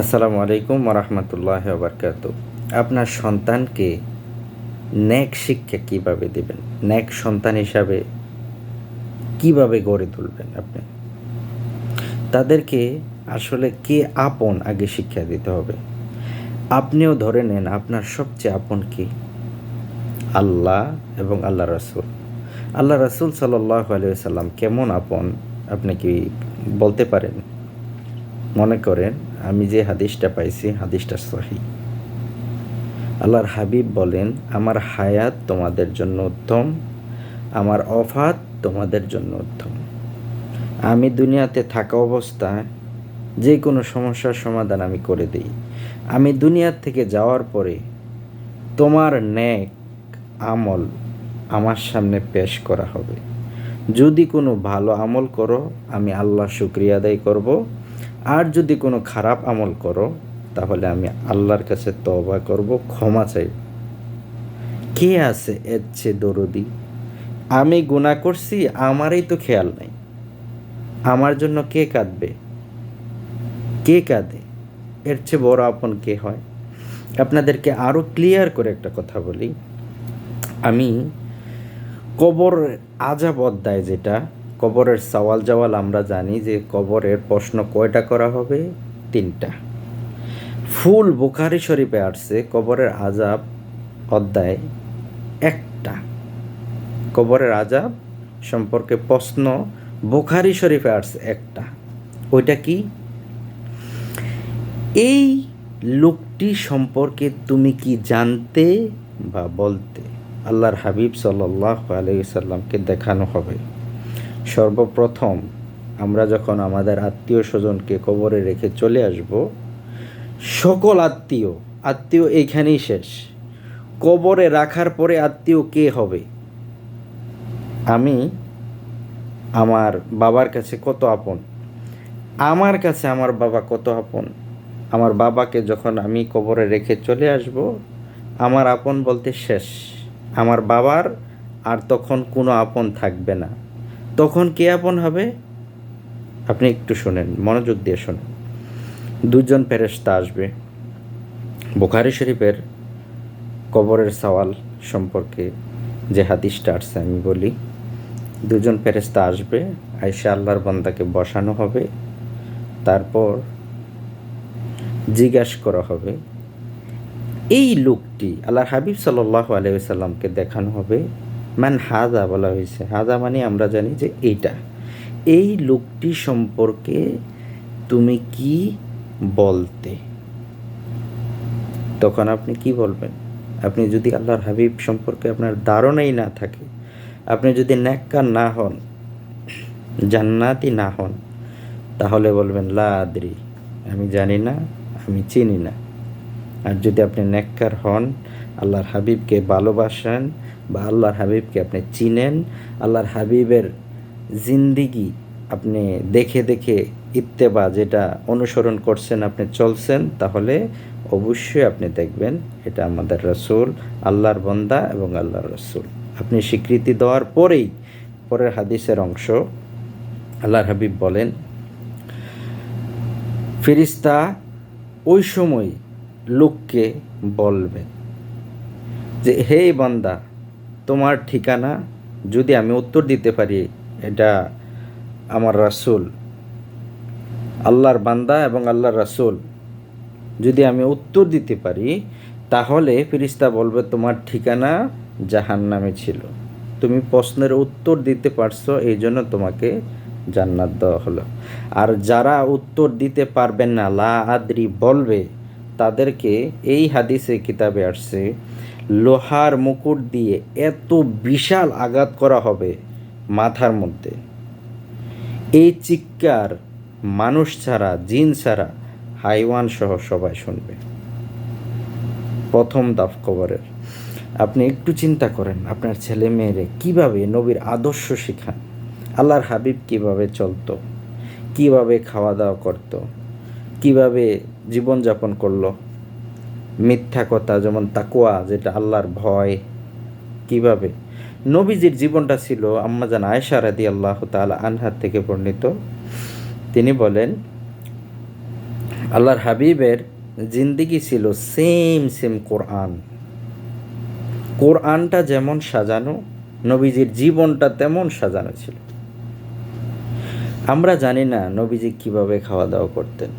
আসসালামু আলাইকুম ওরহমতুল্লাহ বারকাত আপনার সন্তানকে ন্যাক শিক্ষা কীভাবে দেবেন? ন্যাক সন্তান হিসাবে কীভাবে গড়ে তুলবেন আপনি? তাদেরকে আসলে কে আপন আগে শিক্ষা দিতে হবে? আপনিও ধরে নেন আপনার সবচেয়ে আপন কি? আল্লাহ এবং আল্লাহ রাসুল। আল্লাহ রাসুল সাল্লাহ আলিয়াল্লাম কেমন আপন? আপনি কি বলতে পারেন? মনে করেন আমি যে হাদিসটা পাইছি, হাদিসটা সহি। আল্লাহর হাবিব বলেন, আমার হায়াত তোমাদের জন্য উত্তম, আমার অফাত তোমাদের জন্য উত্তম। আমি দুনিয়াতে থাকা অবস্থায় যে কোনো সমস্যার সমাধান আমি করে দিই। আমি দুনিয়ার থেকে যাওয়ার পরে তোমার ন্যাক আমল আমার সামনে পেশ করা হবে। যদি কোনো ভালো আমল করো, আমি আল্লাহ শুক্রিয়া আদায় করব। আর যদি কোনো খারাপ আমল করো, তাহলে আমি আল্লাহর কাছে তবা করব, ক্ষমা চাইব। কে আছে এর চেয়ে দরদি? আমি গুণা করছি, আমারই তো খেয়াল নাই। আমার জন্য কে কাঁদবে? কে কাঁদে? এর চেয়ে বড় আপন কে হয়? আপনাদেরকে আরও ক্লিয়ার করে একটা কথা বলি। আমি কবর আজাব অধ্যায় যেটা কবরের সওয়াল জওয়াল আমরা জানি যে কবরের প্রশ্ন কয়টা করা হবে? তিনটা। ফুল বুখারি শরীফে আসছে, কবরের আজাব অধ্যায় একটা। কবরের আজাব সম্পর্কে প্রশ্ন বুখারি শরীফে আসছে একটা। ওইটা কি? এই লোকটি সম্পর্কে তুমি কি জানতে বা বলতে? আল্লাহর হাবিব সাল্লাহ আলাইসাল্লামকে দেখানো হবে। সর্বপ্রথম আমরা যখন আমাদের আত্মীয় স্বজনকে কবরে রেখে চলে আসব, সকল আত্মীয় আত্মীয় এইখানেই শেষ। কবরে রাখার পরে আত্মীয় কে হবে? আমি, আমার বাবার কাছে কত আপন? আমার কাছে আমার বাবা কত আপন? আমার বাবাকে যখন আমি কবরে রেখে চলে আসব, আমার আপন বলতে শেষ। আমার বাবার আর তখন কোনো আপন থাকবে না। তখন কে আপন হবে? আপনি একটু শোনেন, মনোযোগ দিয়ে শোনেন। দুজন ফেরেস্তা আসবে। বোখারি শরীফের কবরের সওয়াল সম্পর্কে যে হাদিসটা আসছে আমি বলি, দুজন ফেরেস্তা আসবে আয়সা আল্লাহর বন্দাকে বসানো হবে, তারপর জিজ্ঞাসা করা হবে, এই লোকটি আল্লাহর হাবিব সাল্লাহ আলাইসাল্লামকে দেখানো হবে মান হাজা বলা হয়েছে। হাজা মানে আমরা জানি যে এইটা। এই লোকটি সম্পর্কে তুমি কি বলতে? তখন আপনি কি বলবেন? আপনি যদি আল্লাহর হাবিব সম্পর্কে আপনার ধারণাই না থাকে, আপনি যদি ন্যাক্কার না হন, জান্নাতি না হন, তাহলে বলবেন, লা আদ্রি, আমি জানি না, আমি চিনি না। আর যদি আপনি নেককার হন, আল্লাহর হাবিবকে ভালোবাসেন বা আল্লাহর হাবিবকে আপনি চিনেন, আল্লাহর হাবিবের জিন্দিগি আপনি দেখে দেখে ইত্তেবা যেটা অনুসরণ করছেন, আপনি চলছেন, তাহলে অবশ্যই আপনি দেখবেন এটা আমাদের রসুল, আল্লাহর বন্দা এবং আল্লাহর রসুল। আপনি স্বীকৃতি দেওয়ার পরেই পরের হাদিসের অংশ আল্লাহর হাবিব বলেন ফিরিস্তা ওই সময় লোককে বলবেন যে, হে বান্দা তোমার ঠিকানা যদি আমি উত্তর দিতে পারি, এটা আমার রাসুল, আল্লাহর বান্দা এবং আল্লাহর রাসুল। যদি আমি উত্তর দিতে পারি, তাহলে ফিরিস্তা বলবে, তোমার ঠিকানা জাহান নামে ছিল। তুমি প্রশ্নের উত্তর দিতে পারছ, এই জন্য তোমাকে জান্নাত দেওয়া হলো। আর যারা উত্তর দিতে পারবেন না, লা আদ্রি বলবে, তাদেরকে এই হাদিসে কিতাবে আসছে লোহার মুকুট দিয়ে এত বিশাল আঘাত করা হবে মাথার মধ্যে। এই চিৎকার মানুষ ছাড়া, জিন ছাড়া হাইওয়ান সহ সবাই শুনবে। প্রথম দাফ কবরের। আপনি একটু চিন্তা করেন, আপনার ছেলে মেয়েরে কীভাবে নবীর আদর্শ শিখান? আল্লাহর হাবিব কীভাবে চলতো? কীভাবে খাওয়া দাওয়া করত? কীভাবে জীবনযাপন করল? মিথ্যা কথা যেমন তাকুয়া যেটা আল্লাহর ভয়, কীভাবে? নবীজির জীবনটা ছিল আম্মাজান আয়েশা রাদি আল্লাহ তালা আনহার থেকে বর্ণিত। তিনি বলেন, আল্লাহর হাবিবের জিন্দিগি ছিল সেম সেম কোরআন। কোরআনটা যেমন সাজানো, নবীজির জীবনটা তেমন সাজানো ছিল। আমরা জানি না নবীজি কীভাবে খাওয়া দাওয়া করতেন।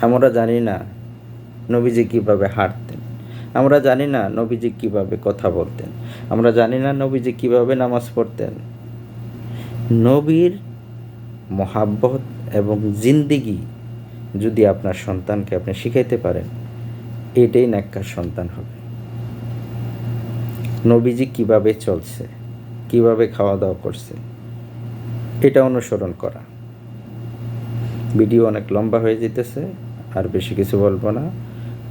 আমরা জানি না নবীজি কীভাবে হাঁটতেন? আমরা জানি না নবীজি কীভাবে কথা বলতেন। আমরা জানি না নবীজি কীভাবে নামাজ পড়তেন। নবীর মহাব্বত এবং জিন্দিগি যদি আপনার সন্তানকে আপনি শিখাইতে পারেন, এটাই নাক্কার সন্তান হবে। নবীজি কীভাবে চলছে, কীভাবে খাওয়া দাওয়া করছে, এটা অনুসরণ করা। ভিডিও অনেক লম্বা হয়ে যেতেছে, আর বেশি কিছু বলব না।